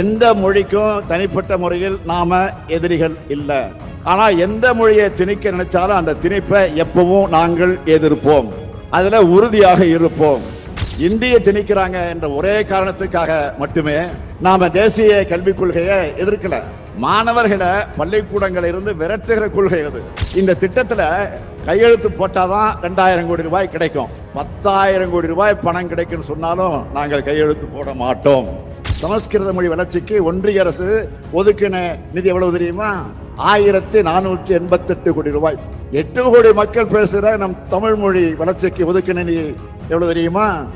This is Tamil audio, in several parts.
எந்த மொழிக்கும் தனிப்பட்ட முறையில் நாம எதிரிகள் இல்லை. ஆனா எந்த மொழியை திணிக்க நினைச்சாலும் அந்த திணிப்பை எப்பவும் நாங்கள் எதிர்ப்போம். அதுல உறுதியாக இருப்போம். இந்திய திணிக்கிறாங்க என்ற ஒரே காரணத்துக்காக மட்டுமே நாம தேசிய கல்விக் கொள்கையை எதிர்க்கல. மாணவர்களை பள்ளிக்கூடங்களில் இருந்து விரட்டுகிற கொள்கை அது. இந்த திட்டத்துல கையெழுத்து போட்டாதான் ரெண்டாயிரம் கோடி ரூபாய் கிடைக்கும். பத்தாயிரம் கோடி ரூபாய் பணம் கிடைக்கும்னு சொன்னாலும் நாங்கள் கையெழுத்து போட மாட்டோம். சமஸ்கிருத மொழி வளர்ச்சிக்கு ஒன்றிய அரசு ஒதுக்கின நிதி எவ்வளவு தெரியுமா? ஆயிரத்தி நானூற்றி எண்பத்தெட்டு கோடி ரூபாய். எட்டு கோடி மக்கள் பேசுகிற நம் தமிழ் மொழி வளர்ச்சிக்கு ஒதுக்கின நிதி எவ்வளவு தெரியுமா?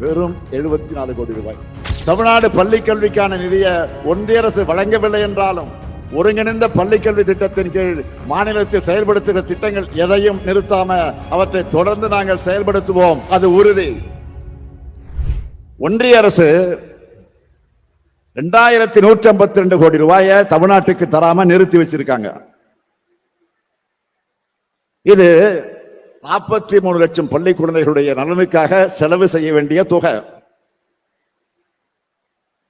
வெறும் எழுபத்தி நாலு கோடி ரூபாய். தமிழ்நாடு பள்ளிக்கல்விக்கான நிதியை ஒன்றிய அரசு வழங்கவில்லை என்றாலும் ஒருங்கிணைந்த பள்ளிக்கல்வி திட்டத்தின் கீழ் மாநிலத்தில் செயல்படுத்துகிற திட்டங்கள் எதையும் நிறுத்தாம அவற்றை தொடர்ந்து நாங்கள் செயல்படுத்துவோம். அது உறுதி. ஒன்றிய அரசு ரெண்டாயிரத்தி நூற்றி ஐம்பத்தி ரெண்டு கோடி ரூபாயை தமிழ்நாட்டுக்கு தராம நிறுத்தி வச்சிருக்காங்க. இது நாற்பத்தி மூணு லட்சம் பள்ளி குழந்தைகளுடைய நலனுக்காக செலவு செய்ய வேண்டிய தொகை.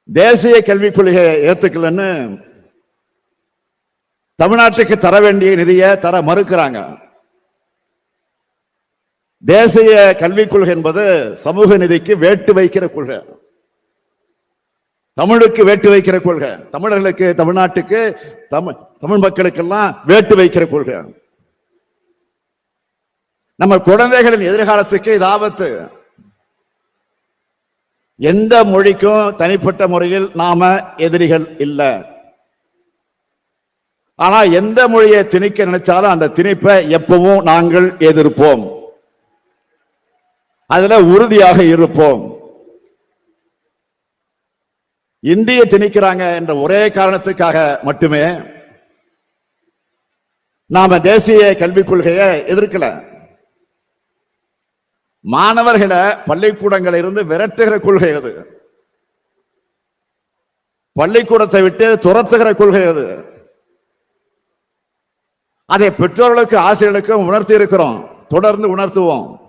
தேசிய கல்விக் கொள்கையை ஏத்துக்கலன்னு தமிழ்நாட்டுக்கு தர வேண்டிய நிதியை தர மறுக்கிறாங்க. தேசிய கல்விக் கொள்கை என்பது சமூக நிதிக்கு வேட்டு வைக்கிற கொள்கை. தமிழுக்கு வேட்டு வைக்கிற கொள்கை. தமிழர்களுக்கு தமிழ்நாட்டுக்கு தமிழ் தமிழ் மக்களுக்கெல்லாம் வேட்டு வைக்கிற கொள்கை. நம்ம குழந்தைகளின் எதிர்காலத்துக்கு இது ஆபத்து. எந்த மொழிக்கும் தனிப்பட்ட முறையில் நாம எதிரிகள் இல்லை. ஆனா எந்த மொழியை திணிக்க நினைச்சாலும் அந்த திணிப்பை எப்பவும் நாங்கள் எதிர்ப்போம். அதுல உறுதியாக இருப்போம். இந்திய திணிக்கிறாங்க என்ற ஒரே காரணத்துக்காக மட்டுமே நாம தேசிய கல்விக் கொள்கையை எதிர்க்கல. மாணவர்களை பள்ளிக்கூடங்களில் இருந்து விரட்டுகிற கொள்கை அது. பள்ளிக்கூடத்தை விட்டு துரத்துகிற கொள்கை அது. அதை பெற்றோர்களுக்கு ஆசிரியர்களுக்கும் உணர்த்தி இருக்கிறோம் தொடர்ந்து உணர்த்துவோம்.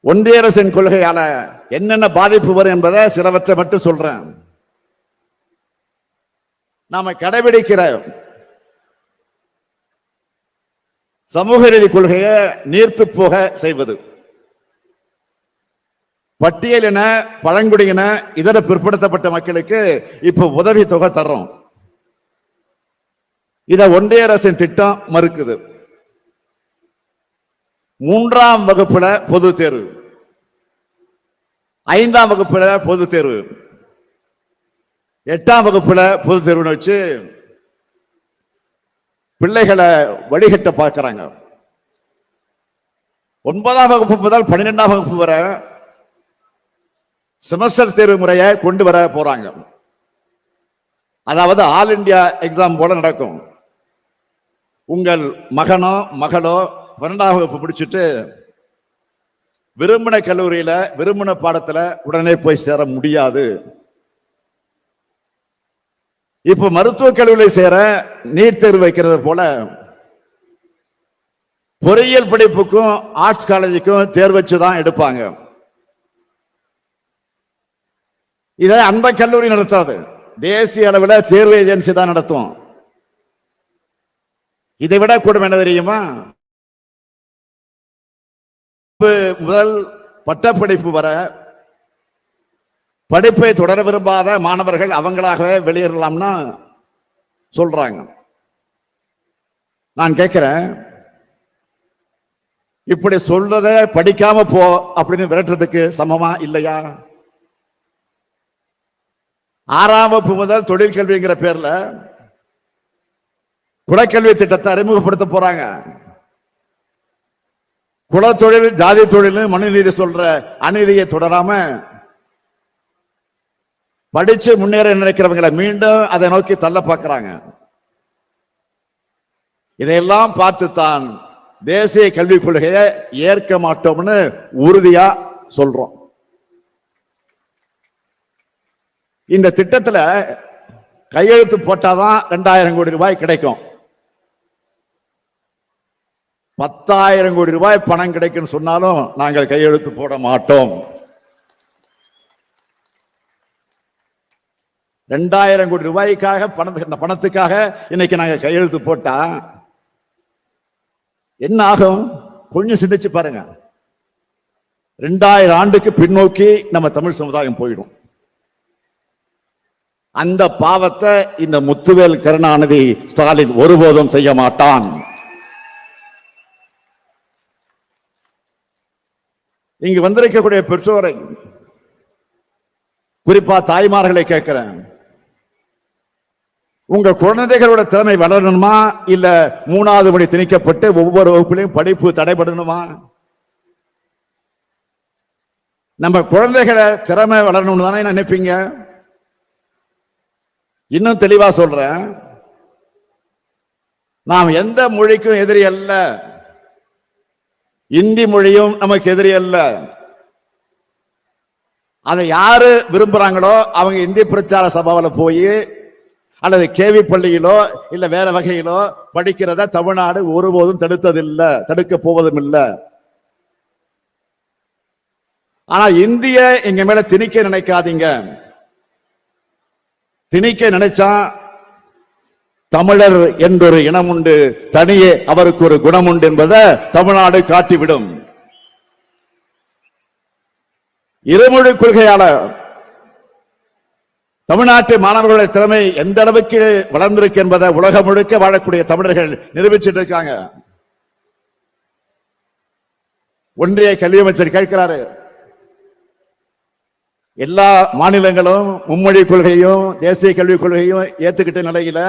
ஒன்றிய அரசின் கொள்கையால என்னென்ன பாதிப்பு வரும் என்பதை சிலவற்றை மட்டும் சொல்றேன். நாம கடைபிடிக்கிற சமூக நீதி கொள்கையை நீர்த்து போக செய்வது. பட்டியலின பழங்குடியின இதர பிற்படுத்தப்பட்ட மக்களுக்கு இப்ப உதவி தொகை தர்றோம். இத ஒன்றிய அரசின் திட்டம் மறுக்குது. மூன்றாம் வகுப்புல பொது தேர்வு. ஐந்தாம் வகுப்புல பொது தேர்வு. எட்டாம் வகுப்புல பொது தேர்வுன்னு வச்சு பிள்ளைகளை வழிகட்ட பார்க்கிறாங்க. ஒன்பதாம் வகுப்பு முதல் பன்னிரெண்டாம் வகுப்பு வரை செமஸ்டர் தேர்வு முறையை கொண்டு வர போறாங்க. அதாவது ஆல் இந்தியா எக்ஸாம் போல நடக்கும். உங்கள் மகனோ மகளோ பன்னெண்டாம் வகுப்பு பிடிச்சிட்டு விரும்பின கல்லூரியில விரும்பின பாடத்துல உடனே போய் சேர முடியாது. இப்ப மருத்துவக் கல்லூரியில் சேர நீட் தேர்வு வைக்கிறது போல பொறியியல் படிப்புக்கும் ஆர்ட்ஸ் காலேஜுக்கும் தேர்வு வச்சு தான் எடுப்பாங்க. இதை அந்த கல்லூரி நடத்தாது. தேசிய அளவில் தேர்வு ஏஜென்சி தான் நடத்தும். இதை விட கூடும் என்ன தெரியுமா? முதல் பட்டப்படிப்பு வர படிப்பை தொடர விரும்பாத மாணவர்கள் அவங்களாகவே வெளியேறலாம்னா சொல்றாங்க. நான் கேட்கிறேன் இப்படி சொல்றத படிக்காம போ அப்படின்னு விரட்டுறதுக்கு சமமா இல்லையா? ஆறாம் வகுப்பு முதல் தொழில் கல்விங்கிற பேர்ல குலக்கல்வி திட்டத்தை அறிமுகப்படுத்த போறாங்க. குலத்தொழில் ஜாதி தொழில் மனுநீதி சொல்ற அநீதியை தொடராம படிச்சு முன்னேற நினைக்கிறவங்களை மீண்டும் அதை நோக்கி தள்ள பார்க்கிறாங்க. இதையெல்லாம் பார்த்துத்தான் தேசிய கல்விக் கொள்கையை ஏற்க மாட்டோம்னு உறுதியா சொல்றோம். இந்த திட்டத்துல கையெழுத்து போட்டாதான் ரெண்டாயிரம் கோடி ரூபாய் கிடைக்கும். பத்தாயிரம் கோடி ரூபாய் பணம் கிடைக்குன்னு சொன்னாலும் நாங்கள் கையெழுத்து போட மாட்டோம். ரெண்டாயிரம் கோடி ரூபாய்க்காக பணத்துக்கு இந்த பணத்துக்காக இன்னைக்கு நாங்கள் கையெழுத்து போட்டா என்ன ஆகும்? கொஞ்சம் சிந்திச்சு பாருங்க. ரெண்டாயிரம் ஆண்டுக்கு பின்னோக்கி நம்ம தமிழ் சமுதாயம் போயிடும். அந்த பாவத்தை இந்த முத்துவேல் கருணாநிதி ஸ்டாலின் ஒருபோதும் செய்ய மாட்டான். இங்கு வந்திருக்கக்கூடிய பெற்றோரை குறிப்பா தாய்மார்களை கேட்கிறேன். உங்க குழந்தைகளோட திறமை வளரணுமா? இல்ல மூணாவது மணி திணிக்கப்பட்டு ஒவ்வொரு வகுப்பிலையும் படிப்பு தடைபடணுமா? நம்ம குழந்தைகளை திறமை வளரணும்னு தானே நினைப்பீங்க? இன்னும் தெளிவா சொல்றேன். நாம் எந்த மொழிக்கும் எதிரி அல்ல. இந்தி மொழியும் நமக்கு எதிரி அல்ல. அதை யாரு விரும்புறாங்களோ அவங்க இந்தி பிரச்சார சபாவில் போய் அல்லது கேவி பள்ளியிலோ இல்ல வேற வகையிலோ படிக்கிறத தமிழ்நாடு ஒருபோதும் தடுத்ததில்லை தடுக்க போவதும் இல்லை. ஆனா இந்திய எங்க மேல திணிக்க நினைக்காதீங்க. திணிக்க நினைச்சா தமிழர் என்றொரு இனம் உண்டு தனியே அவருக்கு ஒரு குணம் உண்டு என்பதை தமிழ்நாடு காட்டிவிடும். இருமொழி கொள்கையாளர் தமிழ்நாட்டு மாணவர்களுடைய திறமை எந்த அளவுக்கு வளர்ந்திருக்கு என்பதை உலகம் முழுக்க வாழக்கூடிய தமிழர்கள் நிரூபிச்சுட்டு இருக்காங்க ஒன்றிய கல்வி அமைச்சர் கேட்கிறாரு எல்லா மாநிலங்களும் மும்மொழி கொள்கையும் தேசிய கல்விக் கொள்கையும் ஏத்துக்கிட்ட நிலையில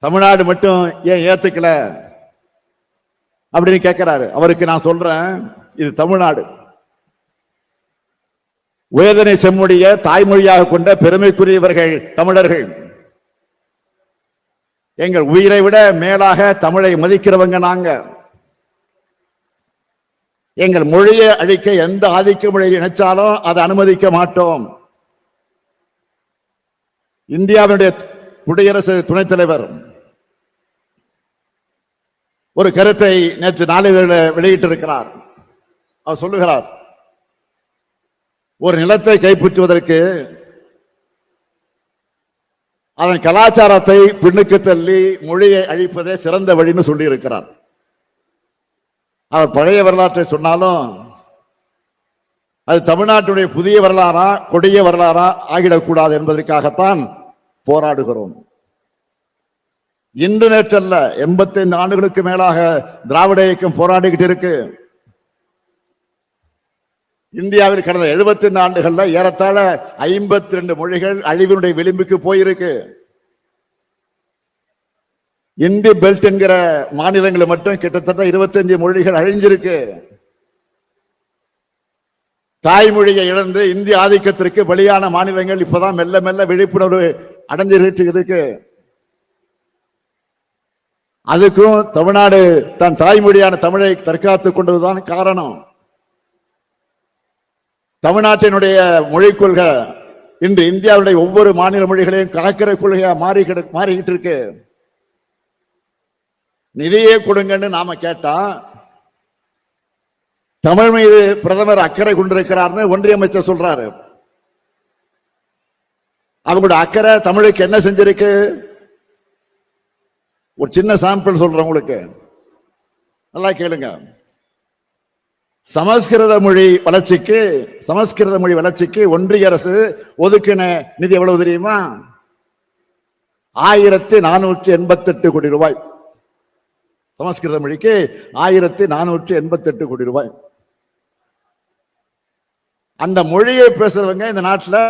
தமிழ்நாடு மட்டும் ஏன் ஏத்துக்கல? அப்படின்னு கேட்கிறாரு அவருக்கு நான் சொல்றேன் இது தமிழ்நாடு. வேதனை செம்முடைய தாய்மொழியாக கொண்ட பெருமைக்குரியவர்கள் தமிழர்கள். எங்கள் உயிரை விட மேலாக தமிழை மதிக்கிறவங்க நாங்க. எங்கள் மொழியை அழிக்க எந்த ஆதிக்க மொழியை நினைச்சாலும் அதை அனுமதிக்க மாட்டோம். இந்தியாவினுடைய குடியரசு துணைத் தலைவர் ஒரு கருத்தை நேற்று நாளிதழில் வெளியிட்டிருக்கிறார். அவர் சொல்லுகிறார் ஒரு நிலத்தை கைப்பற்றுவதற்கு அதன் கலாச்சாரத்தை பின்னுக்கு தள்ளி மொழியை அழிப்பதே சிறந்த வழின்னு சொல்லி இருக்கிறார் அவர் பழைய வரலாற்றை சொன்னாலும் அது தமிழ்நாட்டுடைய புதிய வரலாறா கொடிய வரலாறா ஆகிடக்கூடாது என்பதற்காகத்தான் போராடுகிறோம். இன்று நேற்றல்ல எண்பத்தைந்து ஆண்டுகளுக்கு மேலாக திராவிட இயக்கம் போராடிக்கிட்டு இருக்கு. இந்தியாவில் கடந்த 75 ஆண்டுகள்ல ஏறத்தாழ ஐம்பத்தி ரெண்டு மொழிகள் அழிவினுடைய விளிம்புக்கு போயிருக்கு. இந்தி பெல்ட் என்கிற மாநிலங்கள் மட்டும் கிட்டத்தட்ட 25 மொழிகள் அழிஞ்சிருக்கு. தாய்மொழியை இழந்து இந்திய ஆதிக்கத்திற்கு வெளியான மாநிலங்கள் இப்பதான் மெல்ல மெல்ல விழிப்புணர்வு அடைஞ்சிட்டு இருக்கு. அதுக்கும் தமிழ்நாடு தன் தாய்மொழியான தமிழை தற்காத்துக் கொண்டதுதான் காரணம். தமிழ்நாட்டினுடைய மொழிக் கொள்கை இன்று இந்தியாவுடைய ஒவ்வொரு மாநில மொழிகளையும் காக்கிற கொள்கையா மாறி கிட- மாறிக்கிட்டு இருக்கு. நிதியே கொடுங்கன்னு நாம கேட்டா தமிழ் மீது பிரதமர் அக்கறை கொண்டிருக்கிறார்னு ஒன்றிய அமைச்சர் சொல்றாரு. அவங்களோட அக்கறை தமிழுக்கு என்ன செஞ்சிருக்கு? ஒரு சின்ன சாம்பிள் சொல்றேன் உங்களுக்கு. நல்லா கேளுங்க. சமஸ்கிருத மொழி வளர்ச்சிக்கு சமஸ்கிருத மொழி வளர்ச்சிக்கு ஒன்றிய அரசு ஒதுக்கின நிதி எவ்வளவு தெரியுமா? ஆயிரத்தி நானூற்றி எண்பத்தி எட்டு கோடி ரூபாய். சமஸ்கிருத மொழிக்கு ஆயிரத்தி நானூற்றி எண்பத்தி எட்டு கோடி ரூபாய். அந்த மொழியை பேசுறவங்க இந்த நாட்டில்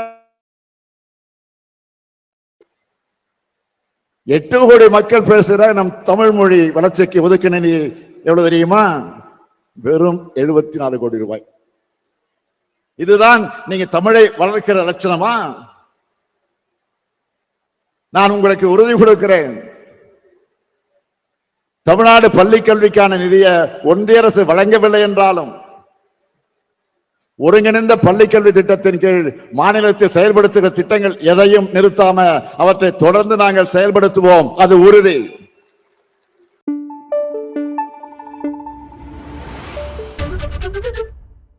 எட்டு கோடி மக்கள் பேசுகிற நம் தமிழ் மொழி வளர்ச்சிக்கு ஒதுக்கின நிதி எவ்வளவு தெரியுமா? வெறும் எழுபத்தி நாலு கோடி ரூபாய். இதுதான் நீங்க தமிழை வளர்க்கிற லட்சணமா? நான் உங்களுக்கு உறுதி கொடுக்கிறேன். தமிழ்நாடு பள்ளிக்கல்விக்கான நிதியை ஒன்றிய அரசு வழங்கவில்லை என்றாலும் ஒருங்கிணைந்த பள்ளிக்கல்வி திட்டத்தின் கீழ் மாநிலத்தில் செயல்படுத்துகிற திட்டங்கள் எதையும் நிறுத்தாம அவற்றை தொடர்ந்து நாங்கள் செயல்படுத்துவோம். அது உறுதி.